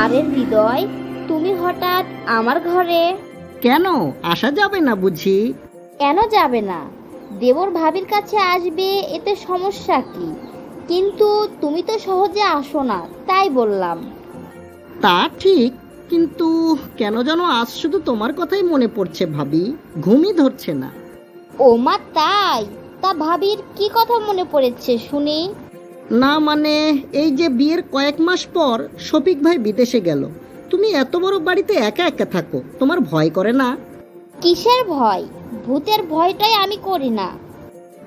আরে হৃদয় তুমি হঠাৎ আমার ঘরে। কেন? আসা যাবে না বুঝি। কেন যাবে না? দেবর ভাবির কাছে আসবে এতে সমস্যা কি? কিন্তু তুমি তো সহজে আসো না তাই বললাম। তা ঠিক কিন্তু কেন যেন আজ শুধু তোমার কথাই মনে পড়ছে ভাবি ঘুমই ধরছে না। ও মা তাই? তা ভাবির কি কথা মনে পড়েছে শুনি? না মানে এই যে বিয়ের কয়েক মাস পর শফিক ভাই বিদেশে গেল। তুমি এত বড় বাড়িতে একা একা থাকো তোমার ভয় করে না? কিসের ভয়? ভূতের ভয়টাই আমি করি না।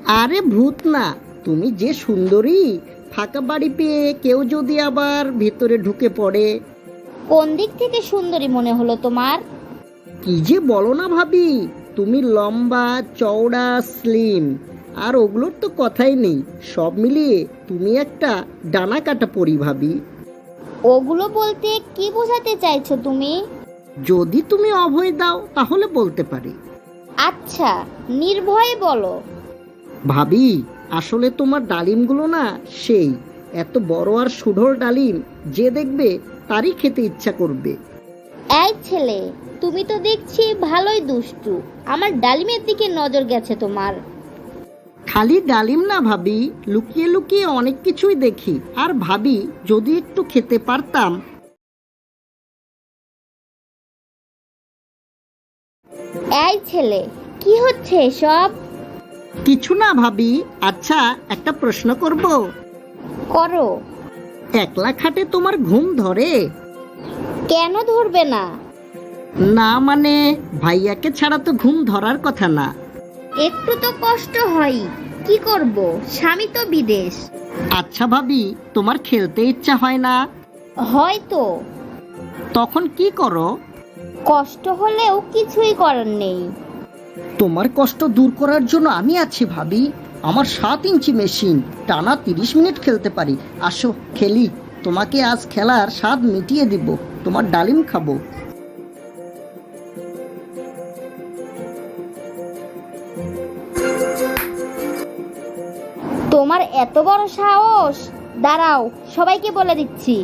আরে ভূত না তুমি যে সুন্দরী ফাঁকা বাড়ি পেয়ে কেউ যদি আবার ভিতরে ঢুকে পড়ে। কোন দিক থেকে সুন্দরী মনে হলো তোমার? কি যে বলো না ভাবি তুমি লম্বা চওড়া স্লিম আর ওগুলোর তো কথাই নেই। সব মিলিয়ে তুমি একটা ডানা কাটা পরি ভাবি। ওগুলো বলতে কি বোঝাতে চাইছো তুমি? যদি তুমি অভয় দাও তাহলে বলতে পারি। আচ্ছা নির্ভয়ে বলো। ভাবি আসলে তোমার ডালিমগুলো না সেই। এত বড় আর সুঢল ডালিম যে দেখবে তারই খেতে ইচ্ছা করবে। এই ছেলে তুমি তো দেখছি ভালোই দুষ্টু। আমার ডালিমের দিকে নজর গেছে তোমার। খালি ডালিম না ভাবি লুকিয়ে লুকিয়ে অনেক কিছুই দেখি। আর ভাবি যদি একটু খেতে পারতাম। এই ছেলে কি হচ্ছে সব কিছু না ভাবি। আচ্ছা একটা প্রশ্ন করব। করো। একলা খাটে তোমার ঘুম ধরে? কেন ধরবে না? না মানে ভাইয়াকে ছাড়া তো ঘুম ধরার কথা না। একটু তো কষ্ট হয়। কি করব? স্বামী তো বিদেশ। আচ্ছা ভাবি তোমার খেলতে ইচ্ছা হয় না? হয়তো। তখন কি করো? কষ্ট হলেও কিছুই করার নেই। তোমার কষ্ট দূর করার জন্য আমি আছি ভাবি। আমার সাত ইঞ্চি মেশিন টানা তিরিশ মিনিট খেলতে পারি। আসো খেলি। তোমাকে আজ খেলার স্বাদ মিটিয়ে দিব। তোমার ডালিম খাব। তোমার এত বড় সাহস? দাঁড়াও সবাইকে বলে দিচ্ছি।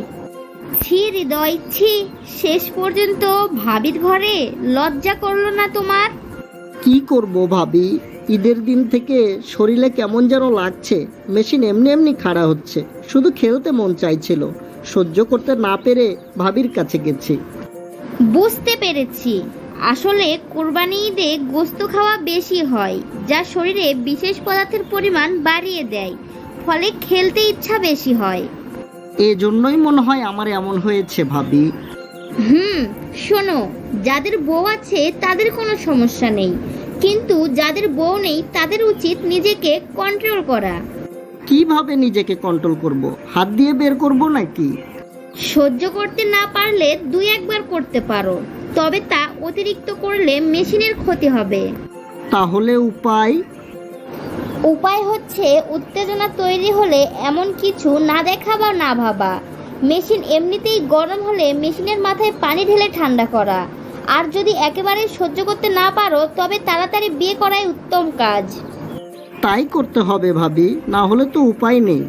ছি হৃদয় ছি শেষ পর্যন্ত ভাবির ঘরে লজ্জা করল না তোমার? কি করব ভাবি? ঈদের দিন থেকে শরীরে কেমন যেন লাগছে মেশিন এমনি এমনি খাড়া হচ্ছে শুধু খেলতে মন চাইছিল সহ্য করতে না পেরে ভাবির কাছে গেছি। বুঝতে পেরেছি। আসলে কোরবানি ঈদে গোস্ত খাওয়া বেশি হয় যা শরীরে বিশেষ পদার্থের পরিমাণ বাড়িয়ে দেয় ফলে খেলতে ইচ্ছা বেশি হয়। এজন্যই মনে হয় আমার এমন হয়েছে ভাবি। হুম শোনো যাদের বউ আছে তাদের কোনো সমস্যা নেই কিন্তু যাদের বউ নেই তাদের উচিত নিজেকে কন্ট্রোল করা। কীভাবে নিজেকে কন্ট্রোল করব? হাত দিয়ে বের করব নাকি? সহ্য করতে না পারলে দুই একবার করতে পারো। তবে তা অতিরিক্ত করলে মেশিনের ক্ষতি হবে। তাহলে উপায়? উপায় হচ্ছে উত্তেজনা তৈরি হলে এমন কিছু না দেখা বা না ভাবা। মেশিন এমনিতেই গরম হলে মেশিনের মাথায় পানি ঢেলে ঠান্ডা করা। আর যদি একেবারে সহ্য করতে না পারো তবে তাড়াতাড়ি বিয়ে করাই উত্তম কাজ। তাই করতে হবে ভাবি না হলে তো উপায় নেই।